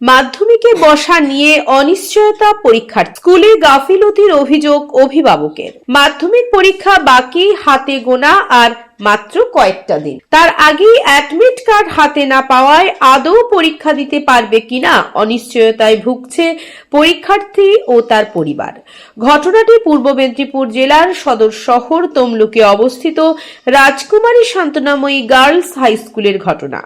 মাধ্যমিকে বসা নিয়ে অনিশ্চয়তা পরীক্ষার স্কুলে গাফিলতির অভিযোগ অভিভাবকের। মাধ্যমিক পরীক্ষা বাকি হাতে গোনা আর মাত্র কয়েকটা দিন। তার আগেই অ্যাডমিট কার্ড হাতে না পাওয়ায় আদৌ পরীক্ষা দিতে পারবে কিনা অনিশ্চয়তায় ভুগছে পরীক্ষার্থী ও তার পরিবার। ঘটনাটি পূর্ব মেদিনীপুর জেলার সদর শহর তমলুকে অবস্থিত রাজকুমারী শান্তনাময়ী গার্লস হাই স্কুলের ঘটনা।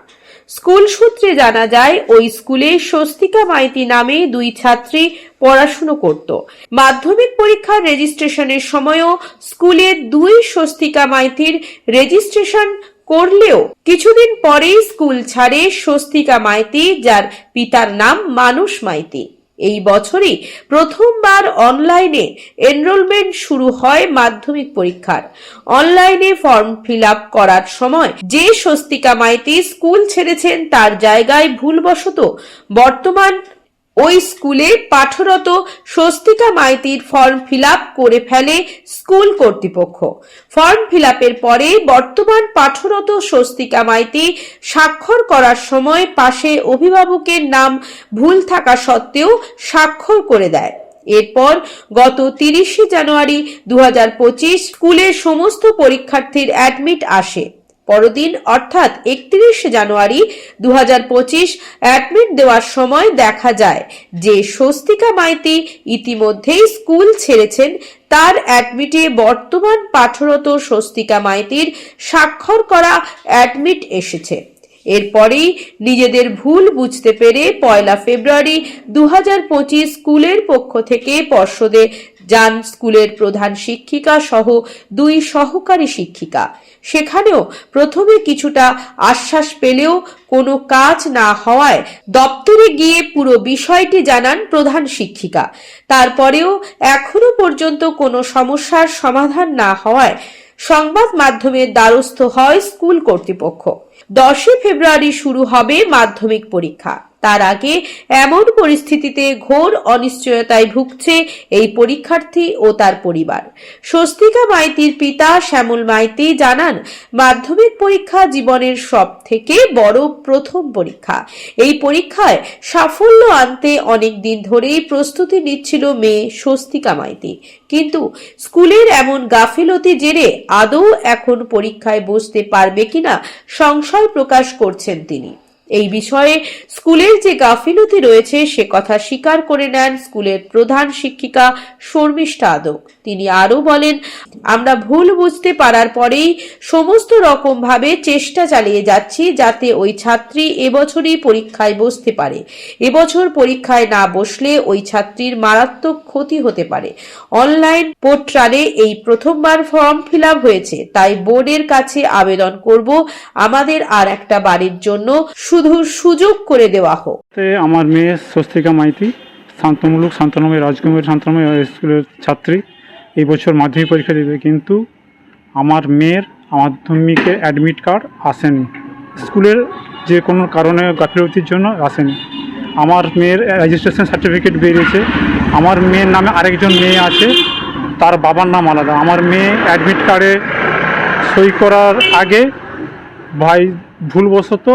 স্কুল সূত্রে জানা যায়, ওই স্কুলে স্বস্তিকা মাইতি নামে দুই ছাত্রী পড়াশুনো করত। মাধ্যমিক পরীক্ষার রেজিস্ট্রেশনের সময়ও স্কুলে দুই স্বস্তিকা মাইতির রেজিস্ট্রেশন করলেও কিছুদিন পরেই স্কুল ছাড়ে স্বস্তিকা মাইতি, যার পিতার নাম মানুষ মাইতি। এই বছরই প্রথমবার অনলাইনে এনরোলমেন্ট শুরু হয় মাধ্যমিক পরীক্ষার। অনলাইনে ফর্ম ফিল আপ করার সময় যে স্বস্তিকা মাইতি স্কুল ছেড়েছেন তার জায়গায় ভুলবশত বর্তমান ওই স্কুলে পাঠরত স্বস্তিকা মাইতির ফর্ম ফিল করে ফেলে স্কুল কর্তৃপক্ষ। ফর্ম ফিল পরে বর্তমান পাঠরত স্বস্তিকা মাইতি স্বাক্ষর করার সময় পাশে অভিভাবকের নাম ভুল থাকা সত্ত্বেও স্বাক্ষর করে দেয়। এরপর গত তিরিশে জানুয়ারি দু হাজার পঁচিশ স্কুলের সমস্ত পরীক্ষার্থীর অ্যাডমিট আসে। পরদিন, অর্থাৎ একত্রিশ জানুয়ারি দু অ্যাডমিট দেওয়ার সময় দেখা যায় যে স্বস্তিকা মাইতি ইতিমধ্যেই স্কুল ছেড়েছেন। তার অ্যাডমিটে বর্তমান পাঠরত স্বস্তিকা মাইতির স্বাক্ষর করা অ্যাডমিট এসেছে। এরপরেই নিজেদের ভুল বুঝতে পেরে পয়লা ফেব্রুয়ারি দু হাজার পঁচিশ স্কুলের পক্ষ থেকে পর্ষদে যান স্কুলের প্রধান শিক্ষিকা সহ দুই সহকারী শিক্ষিকা। সেখানেও প্রথমে কিছুটা আশ্বাস পেলেও কোনো কাজ না হওয়ায় দপ্তরে গিয়ে পুরো বিষয়টি জানান প্রধান শিক্ষিকা। তারপরেও এখনও পর্যন্ত কোনো সমস্যার সমাধান না হওয়ায় সংবাদ মাধ্যমের দ্বারস্থ হয় স্কুল কর্তৃপক্ষ। দশই ফেব্রুয়ারি শুরু হবে মাধ্যমিক পরীক্ষা। তার আগে এমন পরিস্থিতিতে ঘোর অনিশ্চয়তায় ভুগছে এই পরীক্ষার্থী ও তার পরিবার। স্বস্তিকা মাইতির পিতা শ্যামল মাইতি জানান, মাধ্যমিক পরীক্ষা জীবনের সব থেকে বড় প্রথম পরীক্ষা। এই পরীক্ষায় সাফল্য আনতে অনেক দিন ধরেই প্রস্তুতি নিচ্ছিল মেয়ে স্বস্তিকা মাইতি। কিন্তু স্কুলের এমন গাফিলতি জেরে আদৌ এখন পরীক্ষায় বসতে পারবে কিনা সংশয় প্রকাশ করছেন তিনি। এই বিষয়ে স্কুলের যে গাফিলতি রয়েছে, সে কথা স্বীকার করে নেন স্কুলের প্রধান শিক্ষিকা শর্মিষ্ঠা আদক। তিনি আরও বলেন, আমরা ভুল বুঝতে পারার পরেই সমস্ত রকম ভাবে চেষ্টা চালিয়ে যাচ্ছি যাতে ওই ছাত্রী এবছরই পরীক্ষায় বসতে পারে। এবছর পরীক্ষায় না বসলে ওই ছাত্রীর মারাত্মক ক্ষতি হতে পারে। অনলাইন পোর্টালে এই প্রথমবার ফর্ম ফিল হয়েছে, তাই বোর্ডের কাছে আবেদন করব। আমাদের আর একটা বাড়ির জন্য সুযোগ করে দেওয়া হোক। আমার মেয়ে স্বস্তিকা মাইতি, শান্তমূলক শান্তনময় রাজকুমারী শান্তনময় স্কুলের ছাত্রী। এই বছর মাধ্যমিক পরীক্ষা দেবে, কিন্তু আমার মেয়ের মাধ্যমিকে অ্যাডমিট কার্ড আসেনি। স্কুলের যে কোনো কারণে গাফিলতির জন্য আসেনি। আমার মেয়ের রেজিস্ট্রেশন সার্টিফিকেট বেরিয়েছে। আমার মেয়ের নামে আরেকজন মেয়ে আছে, তার বাবার নাম আলাদা। আমার মেয়ে অ্যাডমিট কার্ডে সই করার আগে ভাই ভুলবশত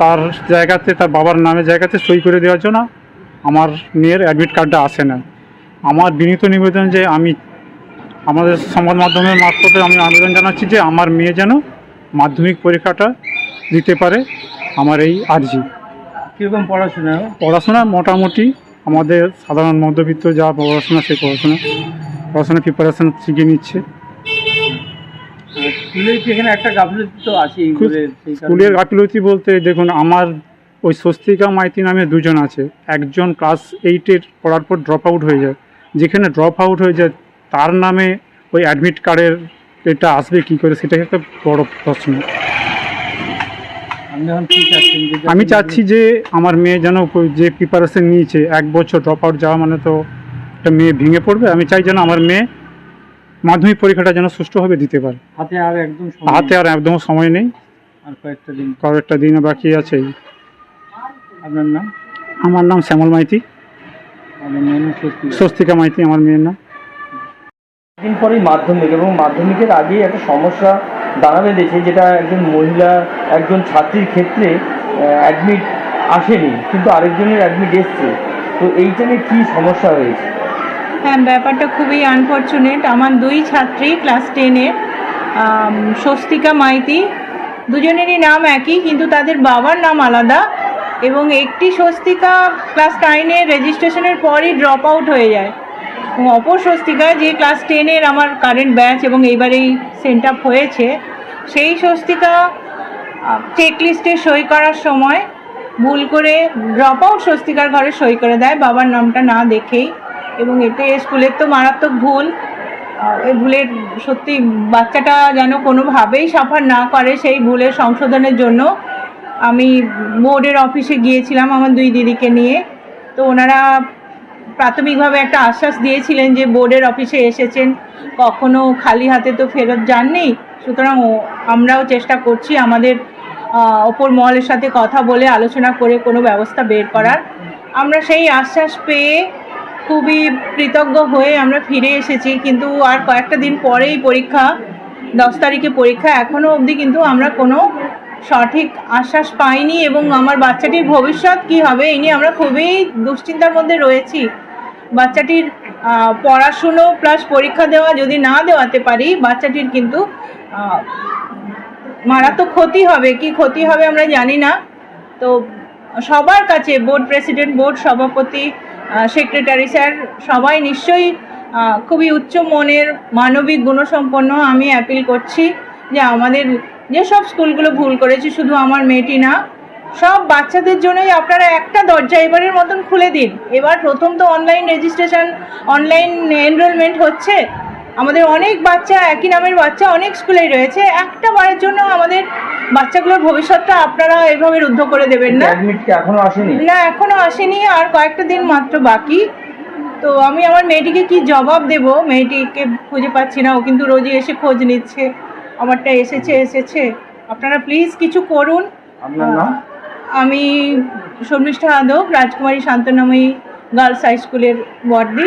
তার জায়গাতে তার বাবার নামের জায়গাতে সই করে দেওয়ার জন্য আমার মেয়ের অ্যাডমিট কার্ডটা আসে না। আমার বিনীত নিবেদন যে আমি আমাদের সংবাদ মাধ্যমের মারফতে আমি আবেদন জানাচ্ছি যে আমার মেয়ে যেন মাধ্যমিক পরীক্ষাটা দিতে পারে আমার এই আর্জি। কীরকম পড়াশোনা? পড়াশোনা মোটামুটি আমাদের সাধারণ মধ্যবিত্ত যা পড়াশোনা সেই পড়াশোনা পড়াশোনা প্রিপারেশন শিখে নিচ্ছে। স্কুলে কি একটা গাফিলতি তো আছে স্কুলের গাফিলতি বলতে দেখুন আমার ওই স্বস্তিকা মাইতি নামে দুজন আছে। একজন ক্লাস এইটের পড়ার পর ড্রপ আউট হয়ে যায়। যেখানে ড্রপ আউট হয়ে যায় তার নামে ওই অ্যাডমিট কার্ডের এটা আসবে কী করে সেটা একটা বড় প্রশ্ন। আমি চাচ্ছি? যে আমার মেয়ে যেন যে প্রিপারেশন নিয়েছে এক বছর ড্রপ আউট যাওয়া মানে তো একটা মেয়ে ভেঙে পড়বে। আমি চাই যেন আমার মেয়ে মাধ্যমিক পরীক্ষাটা যেন সুষ্ঠুভাবে দিতে পারে। হাতে আর একদম সময় হাতে আর একদম সময় নেই। আর কয়েকটা দিন। কয়েকটা দিন বাকি আছে। আপনার নাম? আমার নাম শ্যামল মাইতি। স্বস্তিকা। মাইতি আমার মেয়ের নাম। দিন পরেই মাধ্যমিক এবং মাধ্যমিকের আগেই একটা সমস্যা দাঁড়াবে বেঁধেছে যেটা একজন মহিলা একজন ছাত্রীর ক্ষেত্রে অ্যাডমিট আসেনি কিন্তু আরেকজনের অ্যাডমিট এসছে। তো এইখানে কী সমস্যা হয়েছে? হ্যাঁ ব্যাপারটা খুবই আনফর্চুনেট আমার দুই ছাত্রী ক্লাস টেনের স্বস্তিকা মাইতি। দুজনেরই নাম একই, কিন্তু তাদের বাবার নাম আলাদা এবং একটি স্বস্তিকা ক্লাস নাইনের রেজিস্ট্রেশনের পরই ড্রপ আউট হয়ে যায়। এবং অপর স্বস্তিকা যে ক্লাস টেনের আমার কারেন্ট ব্যাচ এবং এইবারেই সেন্ট আপ হয়েছে, সেই স্বস্তিকা চেক লিস্টে সই করার সময় ভুল করে ড্রপ আউট স্বস্তিকার ঘরে সই করে দেয়। বাবার নামটা না দেখেই এবং এতে স্কুলের তো মারাত্মক ভুল। এই ভুলের সত্যি বাচ্চাটা যেন কোনোভাবেই সাফার না করে সেই ভুলের সংশোধনের জন্য। আমি বোর্ডের অফিসে গিয়েছিলাম আমার দুই দিদিকে নিয়ে। তো ওনারা প্রাথমিকভাবে একটা আশ্বাস দিয়েছিলেন যে বোর্ডের অফিসে এসেছেন। কখনো খালি হাতে তো ফেরত যাননি। সুতরাং আমরাও চেষ্টা করছি আমাদের ওপর মহলের সাথে কথা বলে আলোচনা করে কোনো ব্যবস্থা বের করার। আমরা সেই আশ্বাস পেয়ে খুবই কৃতজ্ঞ হয়ে আমরা ফিরে এসেছি, কিন্তু আর কয়েকটা দিন পরেই পরীক্ষা, দশ তারিখে পরীক্ষা এখনও অবধি কিন্তু আমরা কোনো সঠিক আশ্বাস পাইনি এবং আমার বাচ্চাটির ভবিষ্যৎ কি হবে এই নিয়ে আমরা খুবই দুশ্চিন্তার মধ্যে রয়েছি। বাচ্চাটির পড়াশুনো প্লাস পরীক্ষা দেওয়া যদি না দেওয়াতে পারি, বাচ্চাটির কিন্তু মারাত্মক ক্ষতি হবে। কি ক্ষতি হবে আমরা জানি না। তো সবার কাছে বোর্ড প্রেসিডেন্ট, বোর্ড সভাপতি সেক্রেটারি স্যার, সবাই নিশ্চয়ই খুবই উচ্চ মনের মানবিক গুণসম্পন্ন আমি অ্যাপিল করছি যে আমাদের যেসব স্কুলগুলো ভুল করেছে, শুধু আমার মেয়েটি না, সব বাচ্চাদের জন্যই আপনারা একটা দরজা এবারের মতন খুলে দিন। এবার প্রথম তো অনলাইন রেজিস্ট্রেশন অনলাইন এনরোলমেন্ট হচ্ছে আমাদের অনেক বাচ্চা একই নামের বাচ্চা অনেক স্কুলেই রয়েছে। একটা বারের জন্য আমাদের বাচ্চাগুলোর ভবিষ্যৎটা আপনারা এভাবে রুদ্ধ করে দেবেন না। অ্যাডমিট কি এখনও আসেনি? না এখনও আসেনি আর কয়েকটা দিন মাত্র বাকি। তো আমি আমার মেয়েটিকে কি জবাব দেব? মেয়েটিকে খুঁজে পাচ্ছি না ও কিন্তু রোজই এসে খোঁজ নিচ্ছে। আমারটা এসেছে এসেছে। আপনারা প্লিজ কিছু করুন। আমি শর্মিষ্ঠা আদক রাজকুমারী শান্তনাময়ী গার্লস হাই স্কুলের বর্দি